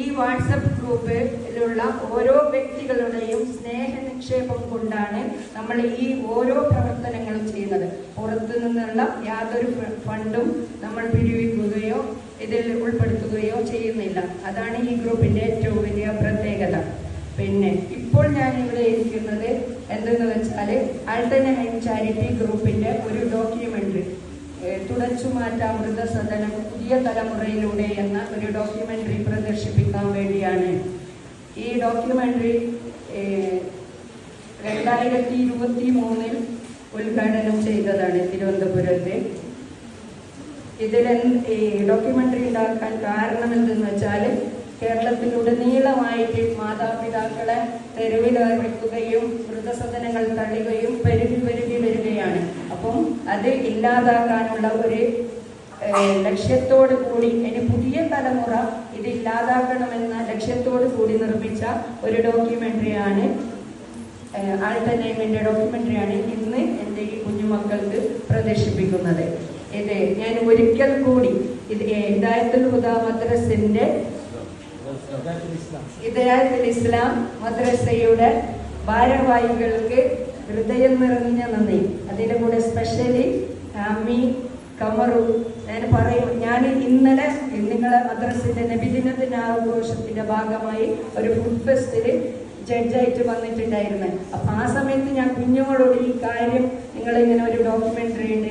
ഈ വാട്സപ്പ് ഗ്രൂപ്പിലുള്ള ഓരോ വ്യക്തികളുടെയും സ്നേഹ നിക്ഷേപം കൊണ്ടാണ് നമ്മൾ ഈ ഓരോ പ്രവർത്തനങ്ങളും ചെയ്യുന്നത്. പുറത്തു നിന്നുള്ള യാതൊരു ഫണ്ടും നമ്മൾ പിരിവിക്കുകയോ ഇതിൽ ഉൾപ്പെടുത്തുകയോ ചെയ്യുന്നില്ല. അതാണ് ഈ ഗ്രൂപ്പിന്റെ ഏറ്റവും വലിയ പ്രത്യേകത. പിന്നെ ഇപ്പോൾ ഞാൻ ഇവിടെ ഇരിക്കുന്നത് എന്തെന്ന് വെച്ചാൽ ആൾട്ടർനേറ്റ് ചാരിറ്റി ഗ്രൂപ്പിന്റെ ഒരു ഡോക്യുമെന്ററി തുടച്ചുമാറ്റാം വൃദ്ധസദനം പുതിയ തലമുറയിലൂടെ എന്ന ഒരു ഡോക്യുമെന്ററി പ്രദർശിപ്പിക്കാൻ വേണ്ടിയാണ്. ഈ ഡോക്യുമെന്ററി രണ്ടായിരത്തി ഇരുപത്തി മൂന്നിൽ ഉദ്ഘാടനം ചെയ്തതാണ് തിരുവനന്തപുരത്ത്. ഇതിൽ ഈ ഡോക്യുമെന്ററി ഉണ്ടാക്കാൻ കാരണം എന്തെന്ന് വെച്ചാൽ കേരളത്തിലുടനീളമായിട്ട് മാതാപിതാക്കളെ തെരുവിലിറക്കുകയും വൃദ്ധസദനങ്ങൾ അത് ഇല്ലാതാക്കാനുള്ള ഒരു ലക്ഷ്യത്തോട് കൂടി ഇനി പുതിയ തലമുറ ഇത് ഇല്ലാതാക്കണമെന്ന ലക്ഷ്യത്തോട് കൂടി നിർമ്മിച്ച ഒരു ഡോക്യുമെന്ററിയാണ് ആൾട്ടനൈമിന്റെ ഡോക്യുമെന്ററിയാണ് ഇന്ന് എന്റെ ഈ കുഞ്ഞുമക്കൾക്ക് പ്രദർശിപ്പിക്കുന്നത്. ഇത് ഞാൻ ഒരിക്കൽ കൂടി ഇത് ഹിദായത്തുൽ ഹുദ മദ്രസിന്റെ ഹിദായത്തുൽ ഇസ്ലാം മദ്രസയുടെ ഭാരവാഹികൾക്ക് ഹൃദയം നിറഞ്ഞ നന്ദി. അതിന്റെ കൂടെ സ്പെഷ്യലി അമ്മി കമറു ഞാൻ പറയും. ഞാൻ ഇന്നലെ നിങ്ങളെ മദ്രസിന്റെ നബിദിനത്തിന്റെ ആഘോഷത്തിന്റെ ഭാഗമായി ഒരു ഫുഡ് ഫെസ്റ്റിൽ ജഡ്ജായിട്ട് വന്നിട്ടുണ്ടായിരുന്നു. അപ്പൊ ആ സമയത്ത് ഞാൻ കുഞ്ഞുങ്ങളോട് ഈ കാര്യം നിങ്ങളിങ്ങനെ ഒരു ഡോക്യുമെന്ററി ഉണ്ട്